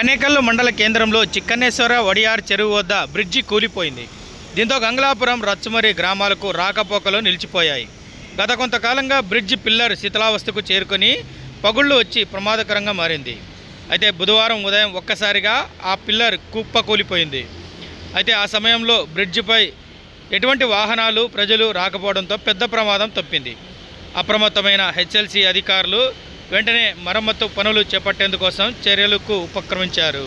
కనేకల్లు మండల కేంద్రంలో చిక్కనేశ్వర వడియార్ చెరువు వద్ద బ్రిడ్జి కూలిపోయింది. దీంతో గంగలాపురం రచ్చుమరి గ్రామాలకు రాకపోకలు నిలిచిపోయాయి. గత కొంతకాలంగా బ్రిడ్జి పిల్లర్ శిథిలావస్థకు చేరుకొని పగుళ్ళు వచ్చి ప్రమాదకరంగా మారింది. అయితే బుధవారం ఉదయం ఒక్కసారిగా ఆ పిల్లర్ కుప్ప కూలిపోయింది. అయితే ఆ సమయంలో బ్రిడ్జిపై ఎటువంటి వాహనాలు ప్రజలు రాకపోవడంతో పెద్ద ప్రమాదం తప్పింది. అప్రమత్తమైన హెచ్ఎల్సి అధికారులు వెంటనే మరమ్మతు పనులు చేపట్టేందుకోసం చర్యలకు ఉపక్రమించారు.